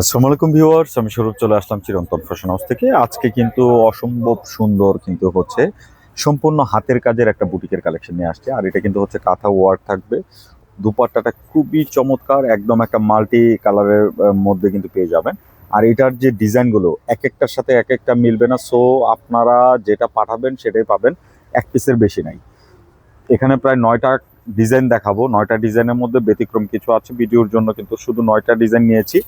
আসসালামু আলাইকুম ভিউয়ার্স, আমি স্বরূপ চলে আসলাম চিরন্তন ফ্যাশন হাউস থেকে। আজকে কিন্তু অসম্ভব সুন্দর কিন্তু হচ্ছে সম্পূর্ণ হাতের কাজের একটা বুটিকের কালেকশন নিয়ে আসছে। আর এটা কিন্তু হচ্ছে কাঁথা ওয়ার্ক থাকবে। দুপাট্টাটা খুবই চমৎকার, একদম একটা মাল্টি কালারের মধ্যে কিন্তু পেয়ে যাবেন। আর এটার যে ডিজাইনগুলো এক একটার সাথে এক একটা মিলবে না। সো আপনারা যেটা পাঠাবেন, সেটাই পাবেন। এক পিসের বেশি নাই। এখানে প্রায় নয়টা ডিজাইন দেখাবো। নয়টা ডিজাইনের মধ্যে ব্যতিক্রম কিছু আছে। ভিডিওর জন্য কিন্তু শুধু নয়টা ডিজাইন নিয়েছি।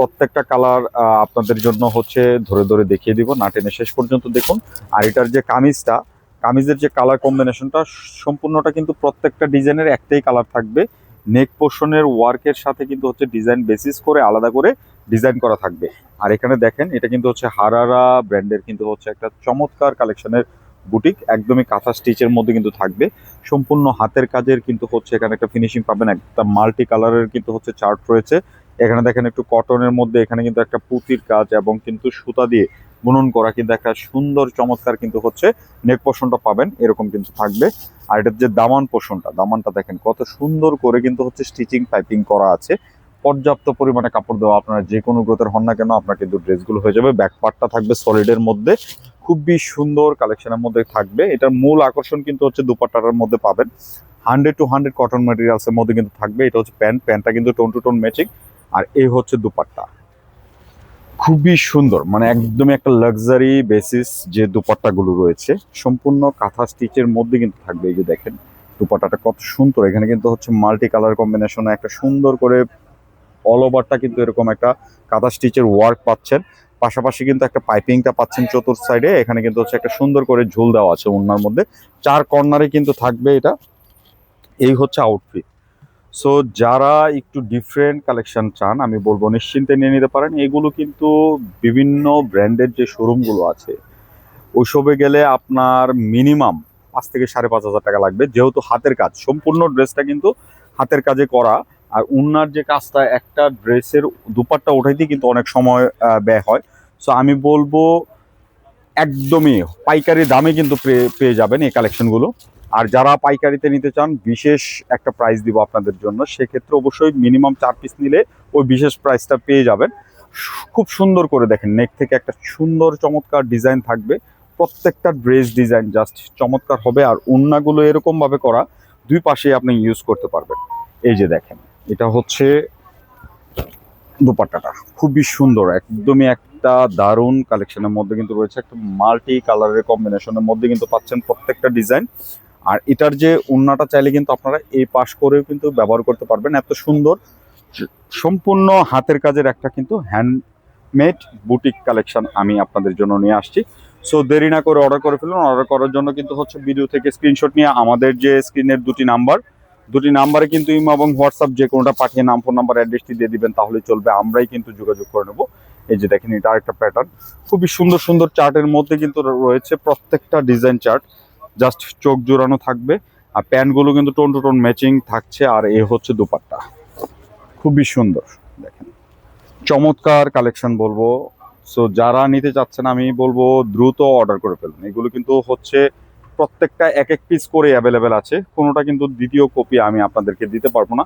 প্রত্যেকটা কালার আপনাদের জন্য হচ্ছে ধরে ধরে দেখিয়ে দিব। না টেনে শেষ পর্যন্ত দেখুন। আর এটার যে কামিজটা, কামিজের যে কালার কম্বিনেশনটা সম্পূর্ণটা কিন্তু প্রত্যেকটা ডিজাইনের একটাই কালার থাকবে। নেক পোর্শনের ওয়ার্কের সাথে কিন্তু হচ্ছে ডিজাইন বেসিস করে আলাদা করে ডিজাইন করা থাকবে। আর এখানে দেখেন, এটা কিন্তু হচ্ছে হারারা ব্র্যান্ডের কিন্তু হচ্ছে একটা চমৎকার কালেকশনের বুটিক একদমই কাঁথা স্টিচের মধ্যে কিন্তু থাকবে। সম্পূর্ণ হাতের কাজের কিন্তু হচ্ছে এখানে একটা ফিনিশিং পাবেন। একটা মাল্টি কালারের কিন্তু হচ্ছে চার্ট রয়েছে। এখানে দেখেন একটু কটনের মধ্যে এখানে কিন্তু একটা পুঁতির কাজ এবং কিন্তু সুতা দিয়ে বুনন করা কিন্তু একটা সুন্দর, চমৎকার কিন্তু হচ্ছে নেক পোষণটা পাবেন, এরকম কিন্তু থাকবে। আর এটার যে দামান পোষণটা দামানটা দেখেন কত সুন্দর করে কিন্তু হচ্ছে স্টিচিং পাইপিং করা আছে। পর্যাপ্ত পরিমাণে কাপড় দেওয়া আপনারা যে কোনো গ্রোথের হন না কেন, আপনার কিন্তু ড্রেসগুলো হয়ে যাবে। ব্যাক পার্টটা থাকবে সলিডের মধ্যে। খুবই সুন্দর কালেকশনের মধ্যে থাকবে। এটার মূল আকর্ষণ কিন্তু হচ্ছে দুপাট্টাটার মধ্যে পাবেন। হান্ড্রেড টু হান্ড্রেড কটন ম্যাটেরিয়ালসের মধ্যে কিন্তু থাকবে। এটা হচ্ছে প্যান্ট প্যান্টটা কিন্তু টোন টু টোন ম্যাচিং আর এই হচ্ছে দুপাট্টা। খুবই সুন্দর মানে একদমই একটা লাক্সারি বেসিস যে দুপাট্টাগুলো রয়েছে। সম্পূর্ণ কাঁথা স্টিচের মধ্যে কিন্তু থাকবে, এই যে দেখেন দুপাট্টাটা কত সুন্দর। এখানে কিন্তু হচ্ছে মাল্টি কালার কম্বিনেশনে একটা সুন্দর করে অল ওভারটা কিন্তু এরকম একটা কাঁথা স্টিচের ওয়ার্ক পাচ্ছেন। পাশাপাশি কিন্তু একটা পাইপিংটা পাচ্ছেন চতুর সাইডে এখানে কিন্তু হচ্ছে একটা সুন্দর করে ঝুল দেওয়া আছে ওনার মধ্যে। চার কর্নারে কিন্তু থাকবে এটা। এই হচ্ছে আউটফিট সো যারা একটু ডিফারেন্ট কালেকশন চান, আমি বলব নিশ্চিন্তে নিয়ে নিতে পারেন। এগুলো কিন্তু বিভিন্ন ব্র্যান্ডের যে শোরুমগুলো আছে, ওইসবে গেলে আপনার মিনিমাম পাঁচ থেকে সাড়ে পাঁচ হাজার টাকা লাগবে। যেহেতু হাতের কাজ, সম্পূর্ণ ড্রেসটা কিন্তু হাতের কাজে করা। আর উন্নার যে কাজটা, একটা ড্রেসের দুপাট্টা ওঠাইতে কিন্তু অনেক সময় ব্যয় হয়। সো আমি বলব একদমই পাইকারি দামে কিন্তু পেয়ে- পেয়ে যাবেন এই কালেকশনগুলো আর যারা পাইকারিতে নিতে চান, বিশেষ একটা প্রাইস দিব আপনাদের জন্য। সেক্ষেত্রে অবশ্যই মিনিমাম চার পিস নিলে ওই বিশেষ প্রাইসটা পেয়ে যাবেন। খুব সুন্দর করে দেখেন নেক থেকে একটা সুন্দর চমৎকার ডিজাইন থাকবে। প্রত্যেকটা ড্রেস ডিজাইন জাস্ট চমৎকার হবে আর ওন্নাগুলো এরকম ভাবে করা দুই পাশেই আপনি ইউজ করতে পারবেন। এই যে দেখেন, এটা হচ্ছে দুপাট্টাটা। খুবই সুন্দর, একদমই একটা দারুণ কালেকশনের মধ্যে কিন্তু রয়েছে। একটা মাল্টি কালারের কম্বিনেশনের মধ্যে কিন্তু পাচ্ছেন প্রত্যেকটা ডিজাইন আর এটার যে উন্নাটা চাইলে কিন্তু আপনারা এই পাশ করেও কিন্তু ব্যবহার করতে পারবেন। এত সুন্দর, সম্পূর্ণ হাতের কাজের একটা কিন্তু হ্যান্ডমেড বুটিক কালেকশন আমি আপনাদের জন্য নিয়ে আসছি। সো দেরি না করে অর্ডার করে ফেলুন। অর্ডার করার জন্য কিন্তু হচ্ছে ভিডিও থেকে স্ক্রিনশট নিয়ে আমাদের যে স্ক্রিনের দুটি নাম্বার দুটি নাম্বারে কিন্তু ইমো এবং হোয়াটসঅ্যাপ যে কোনোটা পাঠিয়ে নাম ফোন নাম্বার অ্যাড্রেসটি দিয়ে দিবেন তাহলে চলবে। আমরাই কিন্তু যোগাযোগ করে নেব। এই যে দেখেন, এটা একটা প্যাটার্ন খুবই সুন্দর সুন্দর চার্টের মধ্যে কিন্তু রয়েছে প্রত্যেকটা ডিজাইন চার্ট জাস্ট চোখ জোড়ানো থাকবে। আর প্যান্টগুলো কিন্তু টোন টু টোন ম্যাচিং থাকছে, আর এ হচ্ছে দুপাট্টা। খুবই সুন্দর, দেখেন। চমৎকার কালেকশন বলব। সো যারা নিতে চাচ্ছেন, আমি বলব দ্রুত অর্ডার করে ফেলুন। এগুলো কিন্তু হচ্ছে প্রত্যেকটা এক এক পিস করে অ্যাভেলেবেল আছে। কোনোটা কিন্তু দ্বিতীয় কপি আমি আপনাদেরকে দিতে পারব না।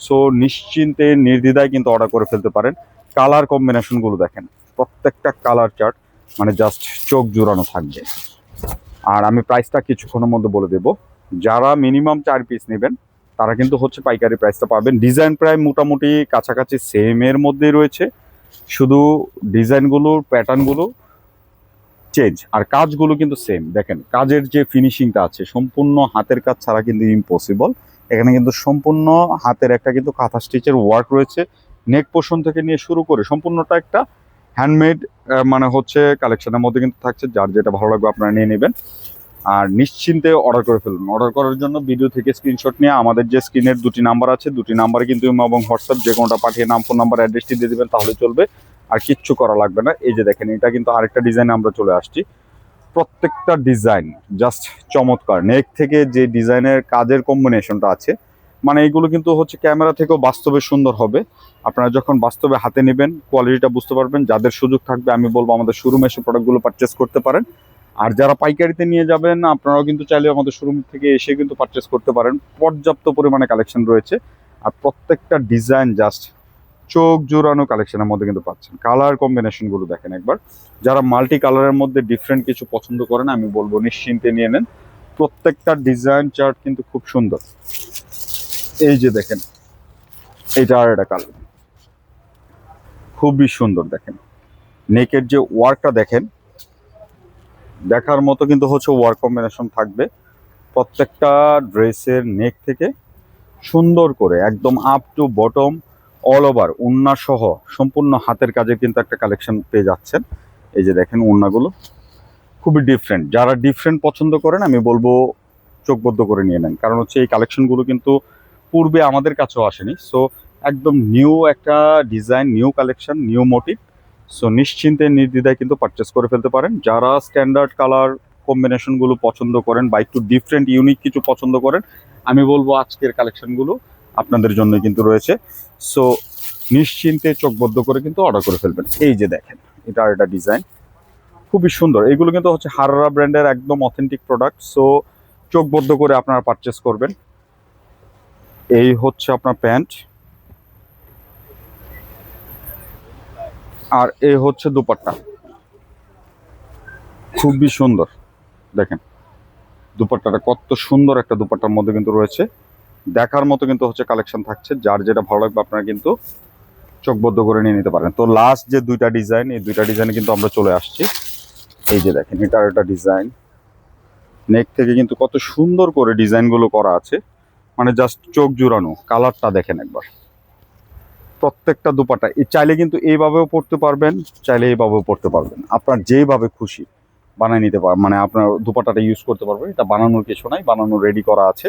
সো নিশ্চিন্তে, নির্দ্বিধায় কিন্তু অর্ডার করে ফেলতে পারেন। কালার কম্বিনেশনগুলো দেখেন। প্রত্যেকটা কালার চার্ট মানে জাস্ট চোখ জোড়ানো থাকবে। আর আমি প্রাইসটা কিছুক্ষণের মধ্যে বলে দেব। যারা মিনিমাম চার পিস নেবেন, তারা কিন্তু হচ্ছে পাইকারি প্রাইসটা পাবেন। ডিজাইন প্রায় মোটামুটি কাছাকাছি সেমের মধ্যেই রয়েছে। শুধু ডিজাইনগুলোর প্যাটার্নগুলো চেঞ্জ আর কাজগুলো কিন্তু সেম দেখেন, কাজের যে ফিনিশিংটা আছে, সম্পূর্ণ হাতের কাজ ছাড়া কিন্তু ইম্পসিবল এখানে কিন্তু সম্পূর্ণ হাতের একটা কিন্তু কাঁথা স্টিচের ওয়ার্ক রয়েছে। নেক পোর্শন থেকে নিয়ে শুরু করে সম্পূর্ণটা একটা হ্যান্ডমেড মানে হচ্ছে কালেকশনের মধ্যে কিন্তু থাকছে, যার যেটা ভালো লাগবে আপনারা নিয়ে নেবেন। আর নিশ্চিন্তে অর্ডার করে ফেলুন। অর্ডার করার জন্য ভিডিও থেকে স্ক্রিনশট নিয়ে আমাদের যে স্ক্রিনের দুটি নাম্বার আছে, দুটি নাম্বারে কিন্তু এবং হোয়াটসঅ্যাপ যে কোনোটা পাঠিয়ে নাম ফোন নাম্বার অ্যাড্রেসটি দিয়ে দেবেন, তাহলে চলবে। আর কিচ্ছু করা লাগবে না। এই যে দেখেন, এটা কিন্তু আরেকটা ডিজাইনে আমরা চলে আসছি। প্রত্যেকটা ডিজাইন জাস্ট চমৎকার। নেক থেকে যে ডিজাইনের কাজের কম্বিনেশনটা আছে মানে এগুলো কিন্তু হচ্ছে ক্যামেরা থেকেও বাস্তবে সুন্দর হবে। আপনারা যখন বাস্তবে হাতে নেবেন কোয়ালিটিটা বুঝতে পারবেন, যাদের সুযোগ থাকবে, আমি বলব আমাদের শোরুমে এসে প্রোডাক্টগুলো পারচেস করতে পারেন। আর যারা পাইকারিতে নিয়ে যাবেন, আপনারাও কিন্তু চাইলে আমাদের শোরুম থেকে এসে কিন্তু পারচেস করতে পারেন। পর্যাপ্ত পরিমাণে কালেকশন রয়েছে। আর প্রত্যেকটা ডিজাইন জাস্ট চোখ জোড়ানো কালেকশনের মধ্যে কিন্তু পাচ্ছেন। কালার কম্বিনেশনগুলো দেখেন একবার। যারা মাল্টি কালারের মধ্যে ডিফারেন্ট কিছু পছন্দ করেন, আমি বলব নিশ্চিন্তে নিয়ে নেন। প্রত্যেকটা ডিজাইন চার্ট কিন্তু খুব সুন্দর। এই যে দেখেন, এটা আর একটা কালার। খুবই সুন্দর দেখেন। নেকের যে ওয়ার্কটা দেখেন, দেখার মতো কিন্তু হচ্ছে ওয়ার্ক কম্বিনেশন থাকবে। প্রত্যেকটা ড্রেসের নেক থেকে সুন্দর করে, একদম up to bottom all over উন্না সহ, সম্পূর্ণ হাতের কাজে কিন্তু একটা কালেকশন পেয়ে যাচ্ছেন। এই যে দেখেন উন্নাগুলো, খুবই ডিফারেন্ট যারা ডিফারেন্ট পছন্দ করেন, আমি বলব চোখবদ্ধ করে নিয়ে নেন। কারণ হচ্ছে এই কালেকশনগুলো কিন্তু পূর্বে আমাদের কাছেও আসেনি। সো একদম নিউ একটা design new collection new motive so নিশ্চিন্তে, নির্দ্বিধায় কিন্তু পারচেস করে ফেলতে পারেন। যারা স্ট্যান্ডার্ড কালার কম্বিনেশনগুলো পছন্দ করেন বা একটু ডিফারেন্ট ইউনিক কিছু পছন্দ করেন, আমি বলব আজকের কালেকশনগুলো আপনাদের জন্য কিন্তু রয়েছে। সো নিশ্চিন্তে চোখবদ্ধ করে কিন্তু অর্ডার করে ফেলবেন। এই যে দেখেন, এটা একটা ডিজাইন খুবই সুন্দর। এগুলো কিন্তু হচ্ছে হারারা ব্র্যান্ডের একদম অথেন্টিক প্রোডাক্ট সো চোখবদ্ধ করে আপনারা পারচেস করবেন। এই হচ্ছে আপনার প্যান্ট। আর এই হচ্ছে দুপাট্টা। খুবই সুন্দর, দেখেন। দুপাট্টাটা কত সুন্দর একটা দুপাট্টার মধ্যে কিন্তু রয়েছে। দেখার মতো কিন্তু হচ্ছে কালেকশন থাকছে। যার যেটা ভালো লাগবে আপনারা কিন্তু চোখবদ্ধ করে নিয়ে নিতে পারেন। তো লাস্ট যে দুইটা ডিজাইন এই দুইটা ডিজাইনে কিন্তু আমরা চলে আসছি। এই যে দেখেন, এটার একটা ডিজাইন নেক থেকে কিন্তু কত সুন্দর করে ডিজাইনগুলো করা আছে। মানে জাস্ট চোখ জুড়ানো কালারটা দেখেন একবার। প্রত্যেকটা দুপাটা চাইলে কিন্তু এইভাবেও পড়তে পারবেন, চাইলে এইভাবেও পড়তে পারবেন। আপনার যেভাবে খুশি বানিয়ে নিতে পার মানে আপনার দুপাটাটা ইউজ করতে পারবেন। এটা বানানোর কিছু নাই, বানানো রেডি করা আছে।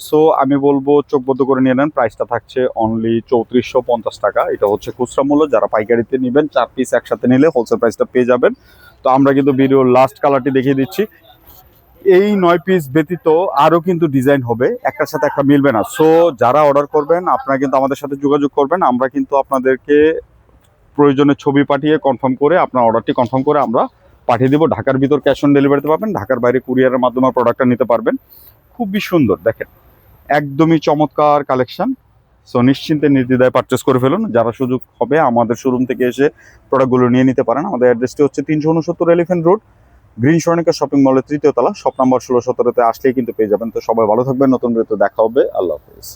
সো আমি বলব চোখবদ্ধ করে নিয়ে নেন প্রাইসটা থাকছে অনলি চৌত্রিশশো পঞ্চাশ টাকা। এটা হচ্ছে খুচরা মূল্য, যারা পাইকারিতে নেবেন, চার পিস একসাথে নিলে হোলসেল প্রাইসটা পেয়ে যাবেন। তো আমরা কিন্তু ভিডিওর লাস্ট কালারটি দেখিয়ে দিচ্ছি। এই নয় পিস ব্যতীত আরও কিন্তু ডিজাইন হবে। একটার সাথে একটা মিলবে না। সো যারা অর্ডার করবেন, আপনারা কিন্তু আমাদের সাথে যোগাযোগ করবেন। আমরা কিন্তু আপনাদেরকে প্রয়োজনে ছবি পাঠিয়ে কনফার্ম করে আপনার অর্ডারটি কনফার্ম করে আমরা পাঠিয়ে দেবো। ঢাকার ভিতর ক্যাশ অন ডেলিভারিতে পাবেন, ঢাকার বাইরে কুরিয়ারের মাধ্যমে প্রোডাক্টটা নিতে পারবেন। খুবই সুন্দর, দেখেন। একদমই চমৎকার কালেকশন সো নিশ্চিন্তে নির্দ্বিধায় পারচেস করে ফেলুন। যারা সুযোগ হবে, আমাদের শোরুম থেকে এসে প্রোডাক্টগুলো নিয়ে নিতে পারেন। আমাদের অ্যাড্রেসটি হচ্ছে তিনশো উনসত্তর Elephant Road Green Swarnika Shopping মলের তৃতীয় তলা, শপ নাম্বার ষোলো সতেরোতে আসলেই কিন্তু পেয়ে যাবেন। তো সবাই ভালো থাকবেন, নতুন ভিডিওতে দেখা হবে। আল্লাহ হাফিজ।